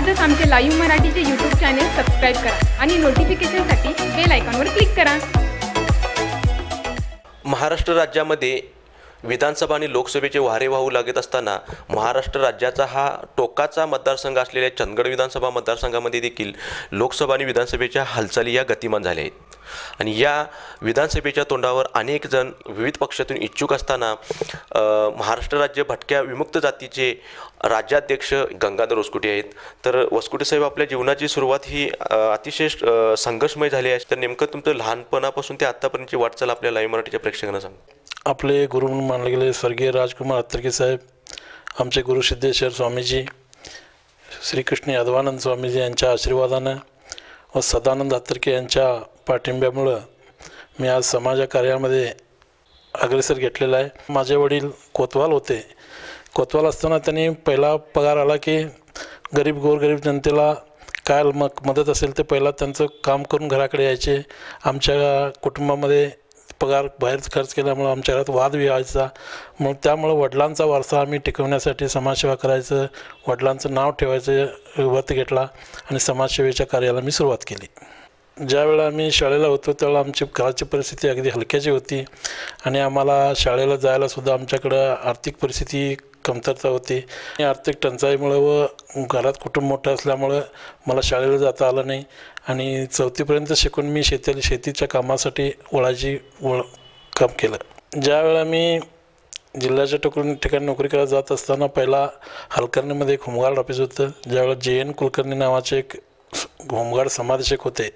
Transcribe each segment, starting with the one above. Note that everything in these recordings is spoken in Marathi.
आजच आमचे लाईव्ह मराठीचे यूट्यूब चॅनेल सबस्क्राईब करा आणि नोटिफिकेशनसाठी बेल आयकॉनवर क्लिक करा. महाराष्ट्र राज्यामध्ये विधानसभा आणि लोकसभेचे वारे वाहू लागत असताना महाराष्ट्र राज्याचा हा टोकाचा मतदारसंघ असलेल्या चंदगड विधानसभा मतदारसंघामध्ये देखील लोकसभा आणि विधानसभेच्या हालचाली या गतिमान झाल्या आहेत. आणि या विधानसभेच्या तोंडावर अनेक जण विविध पक्षातून इच्छुक असताना महाराष्ट्र राज्य भटक्या विमुक्त जातीचे राज्याध्यक्ष गंगाधर वसकुटे आहेत. तर वसकुटे साहेब आपल्या जीवनाची सुरुवात ही अतिशय संघर्षमय झाली आहे. तर नेमकं तुमचं लहानपणापासून ते आत्तापर्यंतची वाटचाल आपल्या लाईव्ह मराठीच्या प्रेक्षकांना सांग. आपले गुरु म्हणून मानले गेले स्वर्गीय राजकुमार अत्तरके साहेब आमचे गुरु सिद्धेश्वर स्वामीजी श्रीकृष्ण यादवानंद स्वामीजी यांच्या आशीर्वादानं व सदानंद अत्तरके यांच्या पाठिंब्यामुळं मी आज समाजकार्यामध्ये अग्रेसर घेतलेला आहे. माझे वडील कोतवाल होते. कोतवाल असताना त्यांनी पहिला पगार आला की गरीब गोरगरीब जनतेला काय मग मदत असेल ते पहिला त्यांचं काम करून घराकडे यायचे. आमच्या कुटुंबामध्ये पगार बाहेर खर्च केल्यामुळं आमच्या घरात वाद व्हायचा. मग त्यामुळं वडिलांचा वारसा आम्ही टिकवण्यासाठी समाजसेवा करायचं वडिलांचं नाव ठेवायचं व्रत घेतला आणि समाजसेवेच्या कार्याला मी सुरुवात केली. ज्यावेळेला आम्ही शाळेला होतो त्यावेळेला आमची घराची परिस्थिती अगदी हलक्याची होती आणि आम्हाला शाळेला जायलासुद्धा आमच्याकडं आर्थिक परिस्थिती कमतरता होती. आणि आर्थिक टंचाईमुळं व घरात कुटुंब मोठं असल्यामुळं मला शाळेला जाता आलं नाही. आणि चौथीपर्यंत शिकून मी शेती शेतीच्या कामासाठी वळाची वळ काम केलं. ज्यावेळा मी जिल्ह्याच्या टोकून ठिकाणी नोकरी करायला जात असताना पहिला हलकर्णीमध्ये एक होमगार्ड ऑफिस होतं. ज्यावेळेला जे एन कुलकर्णी नावाचे एक होमगार्ड समादेशक होते.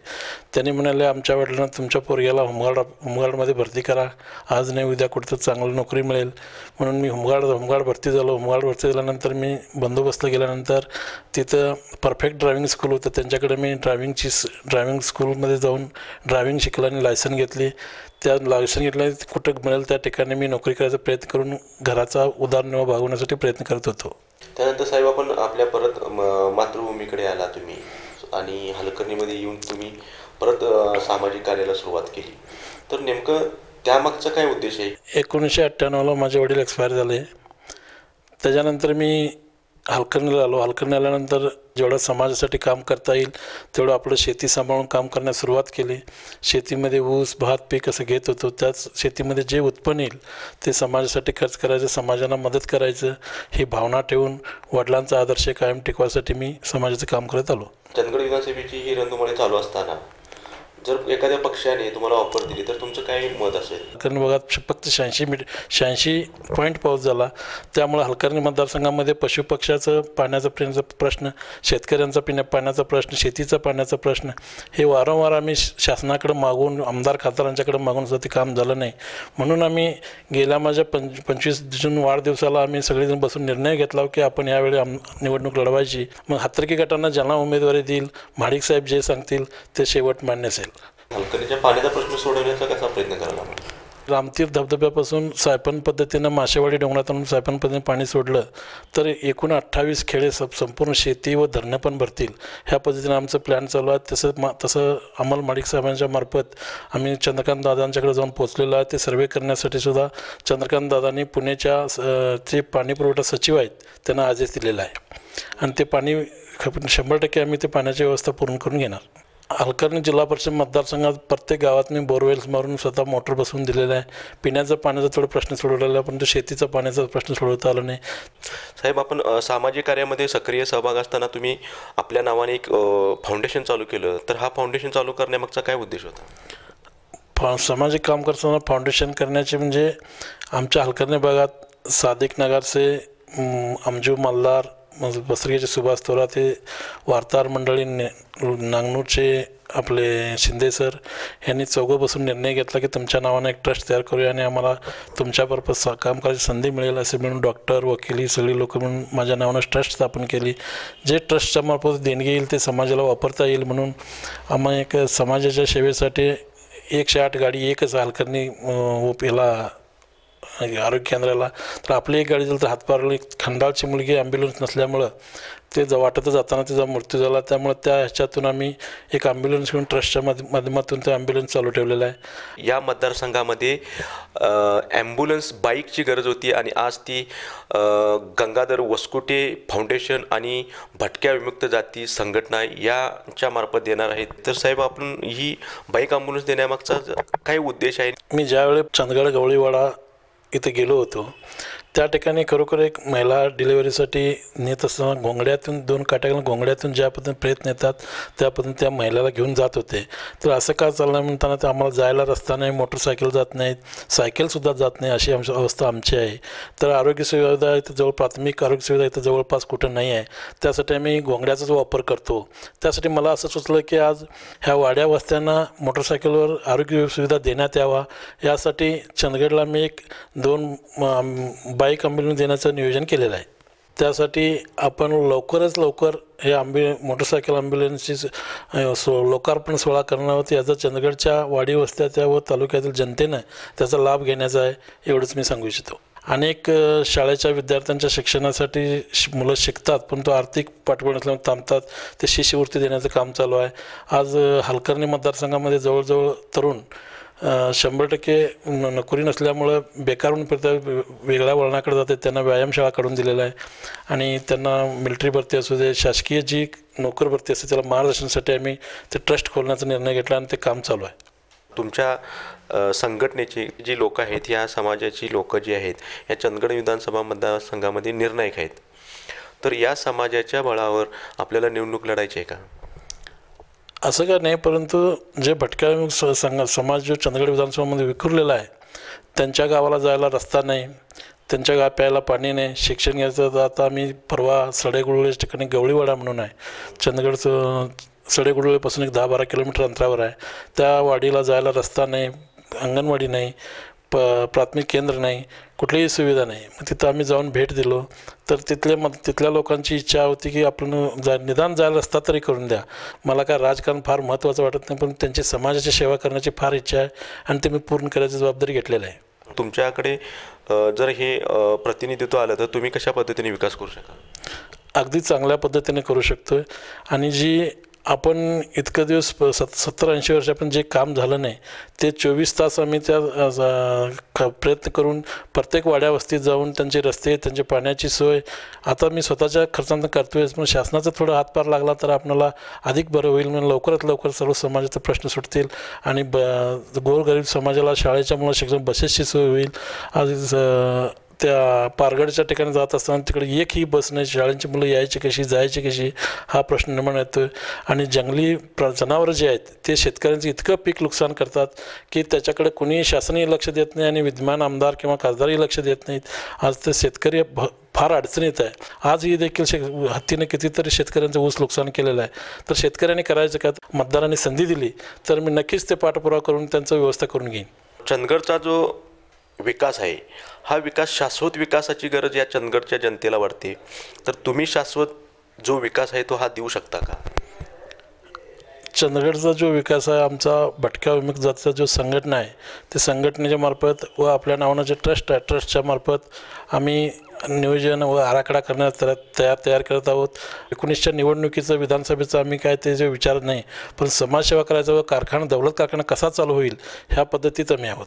त्यांनी म्हणाले आमच्या वडिलांना तुमच्या पोरग्याला होमगार्ड होमगार्डमध्ये भरती करा. आज नाही उद्या कुठं चांगली नोकरी मिळेल. म्हणून मी होमगार्ड होमगार्ड भरती झालो. होमगार्ड भरती झाल्यानंतर मी बंदोबस्त गेल्यानंतर तिथं परफेक्ट ड्रायव्हिंग स्कूल होतं. त्यांच्याकडे मी ड्रायव्हिंगची ड्रायव्हिंग स्कूलमध्ये जाऊन ड्रायव्हिंग शिकलं आणि लायसन घेतली. त्या लायसन घेतल्या कुठं मिळेल त्या ठिकाणी मी नोकरी करायचा प्रयत्न करून घराचा उदारनिर्वाह भागवण्यासाठी प्रयत्न करत होतो. त्यानंतर साहेब आपण आपल्या परत मातृभूमीकडे आला तुम्ही. आणि हलकर्णीमध्ये येऊन तुम्ही परत सामाजिक कार्याला सुरुवात केली. तर नेमकं त्यामागचा काय उद्देश आहे? एकोणीसशे अठ्ठ्याण्णवला माझे वडील एक्सपायर झाले. त्याच्यानंतर मी हलकर्णीला आलो हलकर्णी आल्यानंतर जेवढं समाजासाठी काम करता येईल तेवढं आपलं शेती सांभाळून काम करण्यास सुरुवात केली. शेतीमध्ये ऊस भात पीक असं घेत होतो. त्याच शेतीमध्ये जे उत्पन्न येईल ते समाजासाठी खर्च करायचं समाजाला मदत करायचं ही भावना ठेवून वडिलांचा आदर्श कायम टिकवायसाठी मी समाजाचं काम करत आलो. चंदगड विधानसभेची ही रणधुमाळी चालू असताना जर एखाद्या पक्षाने तुम्हाला ऑफर दिली तर तुमचं काय मत असेल? हलकर्णी भागात फक्त शहाऐंशी मीट शहाऐंशी पॉईंट पाऊस झाला त्यामुळे हलकर्णी मतदारसंघामध्ये पशुपक्षाचं पाण्याचा प्रेमचा प्रश्न शेतकऱ्यांचा पिण्या पाण्याचा प्रश्न शेतीचा पाण्याचा प्रश्न हे वारंवार आम्ही शासनाकडे मागून आमदार खासदारांच्याकडे मागून सुद्धा ते काम झालं नाही. म्हणून आम्ही गेल्या माझ्या पंच पंचवीस जून वाढदिवसाला आम्ही सगळेजण बसून निर्णय घेतला की आपण यावेळी आम निवडणूक लढवायची. मग हातर्की गटांना ज्यांना उमेदवारी देईल म्हाडिक साहेब जे सांगतील ते शेवट मान्य असेल. हलकर्णीच्या पाण्याचा प्रश्न सोडवण्याचा कसा प्रयत्न करायला रामतीर्थ धबधब्यापासून सायपन पद्धतीनं माशेवाडी डोंगरातून सायपन पद्धतीने पाणी सोडलं तर एकूण अठ्ठावीस खेडे सब संपूर्ण शेती व धरणं पण भरतील. ह्या पद्धतीनं आमचं प्लॅन चालू आहे. तसं मा तसं अमल माडिक साहेबांच्या मार्फत आम्ही चंद्रकांत दादांच्याकडे जाऊन पोचलेलो आहे. ते सर्वे करण्यासाठी सुद्धा चंद्रकांत दादांनी पुण्याच्या जे पाणी पुरवठा सचिव आहेत त्यांना आदेश दिलेला आहे. आणि ते पाणी शंभर टक्के आम्ही ते पाण्याची व्यवस्था पूर्ण करून घेणार. हलकर्णी जिल्हा परिषद मतदारसंघात प्रत्येक गावात मी बोरवेल्स मारून स्वतः मोटर बसवून दिलेला आहे. पिण्याचा पाण्याचा थोडा प्रश्न सोडवलेला आहे परंतु शेतीचा पाण्याचा प्रश्न सोडवता आला नाही. साहेब आपण सामाजिक कार्यामध्ये सक्रिय सहभाग असताना तुम्ही आपल्या नावाने एक फाउंडेशन चालू केलं. तर हा फाउंडेशन चालू करण्यामागचा काय उद्देश होता? फा सामाजिक काम करताना फाउंडेशन करण्याचे म्हणजे आमच्या हलकर्णी भागात सादिक नगरचे अम, अंजू मल्हार मग बसरीचे सुभाष तोरा ते वार्ताहर मंडळी ने नांगनूरचे आपले शिंदे सर यांनी चौघं बसून निर्णय घेतला की तुमच्या नावाने एक ट्रस्ट तयार करूया आणि आम्हाला तुमच्या पर्पज काम करायची संधी मिळेल असे म्हणून डॉक्टर वकील ही सगळी लोकं म्हणून माझ्या नावानं ट्रस्ट स्थापन केली. जे ट्रस्टच्या मार्फत देणगी येईल ते समाजाला वापरता येईल म्हणून आम्हा एक समाजाच्या सेवेसाठी एकशे आठ गाडी एकच हलकर्णी याला आरोग्य केंद्राला. तर आपली एक गाडी झाली तर हातपारली खंडाळची मुलगी ॲम्ब्युलन्स नसल्यामुळं ते ज वाटतं जाताना तिचा मृत्यू झाला. त्यामुळे त्या ह्याच्यातून आम्ही एक ॲम्ब्युलन्स घेऊन ट्रस्टच्या माध्य माध्यमातून ते ॲम्ब्युलन्स चालू ठेवलेला आहे. या मतदारसंघामध्ये ॲम्ब्युलन्स बाईकची गरज होती आणि आज ती गंगाधर वसकुटे फाउंडेशन आणि भटक्या विमुक्त जाती संघटना यांच्या मार्फत देणार आहेत. तर साहेब आपण ही बाईक ॲम्ब्युलन्स देण्यामागचा काय उद्देश आहे? मी ज्यावेळी चंदगड गवळीवाडा इथं गेलो होतो. त्या ठिकाणी खरोखर एक महिला डिलिव्हरीसाठी नेत असताना घोंगड्यातून दोन काट्याकडून घोंगड्यातून ज्या पद्धतीने प्रयत्न येतात त्या पद्धतीने त्या महिलेला घेऊन जात होते. तर असं का चाललं म्हणताना ते आम्हाला जायला रस्ता नाही मोटरसायकल जात नाहीत सायकलसुद्धा जात नाही अशी आमची अवस्था आमची आहे. तर आरोग्य सुविधा इथं जवळ प्राथमिक आरोग्य सुविधा इथं जवळपास कुठं नाही आहे. त्यासाठी आम्ही घोंगड्याचाच वापर करतो. त्यासाठी मला असं सुचलं की आज ह्या वाड्या वस्त्यांना मोटरसायकलवर आरोग्य सुविधा देण्यात यावा. यासाठी चंदगडला मी एक दोन बाईक ॲम्ब्युलन्स देण्याचं नियोजन केलेलं आहे. त्यासाठी आपण लवकरच लवकर हे आंबे मोटरसायकल ॲम्ब्युलन्सची सो लोकार्पण सोहळा करणार होती याचा चंदगडच्या वाडी वस्त्याच्या व तालुक्यातील जनतेनं त्याचा लाभ घेण्याचा आहे एवढंच मी सांगू इच्छितो. अनेक शाळेच्या विद्यार्थ्यांच्या शिक्षणासाठी श- मुलं शिकतात पण तो आर्थिक पाठबळ नसल्यामुळे थांबतात. ते शिष्यवृत्ती देण्याचं काम चालू आहे. आज हलकर्णी मतदारसंघामध्ये जवळजवळ तरुण शंभर टक्के नोकरी नसल्यामुळं बेकारून होऊन वेगळ्या वळणाकडे जातात त्यांना व्यायामशाळा काढून दिलेला आहे. आणि त्यांना मिलिटरी भरती असू दे शासकीय जी नोकर भरती असते त्याला मार्गदर्शनासाठी आम्ही ते ट्रस्ट खोलण्याचा निर्णय घेतला आणि ते काम चालू आहे. तुमच्या संघटनेची जी लोकं आहेत या समाजाची लोकं जी आहेत या चंदगड विधानसभा मतदारसंघामध्ये निर्णायक आहेत. तर या समाजाच्या बळावर आपल्याला निवडणूक लढायची आहे का? असं का नाही परंतु जे भटक्या स- संघ समाज जो चंदगड विधानसभामध्ये विखुरलेला आहे त्यांच्या गावाला जायला रस्ता नाही त्यांच्या गाव प्यायला पाणी नाही शिक्षण घ्यायचं तर आता आम्ही परवा सडेगुडलेच्या ठिकाणी गवळीवाडा म्हणून आहे. चंदगडचं सडेगुळेपासून एक दहा बारा किलोमीटर अंतरावर आहे. त्या वाडीला जायला रस्ता नाही अंगणवाडी नाही प प्राथमिक केंद्र नाही कुठलीही सुविधा नाही. मग तिथं आम्ही जाऊन भेट दिलो. तर तिथल्या मग तिथल्या लोकांची इच्छा होती की आपण जा निदान जायला रस्ता तरी करून द्या. मला काय राजकारण फार महत्त्वाचं वाटत नाही पण त्यांची समाजाची सेवा करण्याची फार इच्छा आहे आणि ते मी पूर्ण करायची जबाबदारी घेतलेली आहे. तुमच्याकडे जर हे प्रतिनिधित्व आलं तर तुम्ही कशा पद्धतीने विकास करू शकाल? अगदी चांगल्या पद्धतीने करू शकतो आणि जी आपण इतकं दिवस सत सत्तर ऐंशी वर्ष आपण जे काम झालं नाही ते चोवीस तास आम्ही त्या प्रयत्न करून प्रत्येक वाड्या वस्तीत जाऊन त्यांचे रस्ते त्यांची पाण्याची सोय आता मी स्वतःच्या खर्चानं करतोय पण शासनाचा थोडा हातभार लागला तर आपल्याला अधिक बरं होईल म्हणून लवकरात लवकर सर्व समाजाचे प्रश्न सुटतील आणि ब गोरगरीब समाजाला शाळेच्या मुळे शिक्षण बसेसची सोय होईल. आज त्या पारगडच्या ठिकाणी जात असताना तिकडे एकही बस नाही शाळेची मुलं यायची कशी जायची कशी हा प्रश्न निर्माण येतो आणि जंगली प्र जनावरं जे आहेत ते शेतकऱ्यांचं इतकं पीक नुकसान करतात की त्याच्याकडे कुणीही शासनही लक्ष देत नाही आणि विद्यमान आमदार किंवा खासदारही लक्ष देत नाहीत. आज ते शेतकरी भ फार अडचणीत आहे. आजही देखील शे हत्तीने कितीतरी शेतकऱ्यांचं ऊस नुकसान केलेलं आहे. तर शेतकऱ्यांनी करायचं का मतदारांनी संधी दिली. तर मी नक्कीच ते पाठपुरावा करून त्यांचं व्यवस्था करून घेईन. चंदगडचा जो विकास आहे. हा विकास शाश्वत विकासाची गरज या चंदगडच्या जनतेला वाटते. तर तुम्ही शाश्वत जो विकास आहे तो हा देऊ शकता का? चंदगडचा जो विकास आहे आमचा भटक्या विमुक्त जातीचा जो संघटना आहे ते संघटनेच्या मार्फत व आपल्या नावानं जे ट्रस्ट आहे ट्रस्टच्या मार्फत आम्ही नियोजन व आराखडा करण्यास तयार तयार तयार करत आहोत. एकोणीसच्या निवडणुकीचं विधानसभेचं आम्ही काय ते जे विचारत नाही पण समाजसेवा करायचं व कारखाना दौलत कारखाना कसा चालू होईल ह्या पद्धतीत आम्ही आहोत.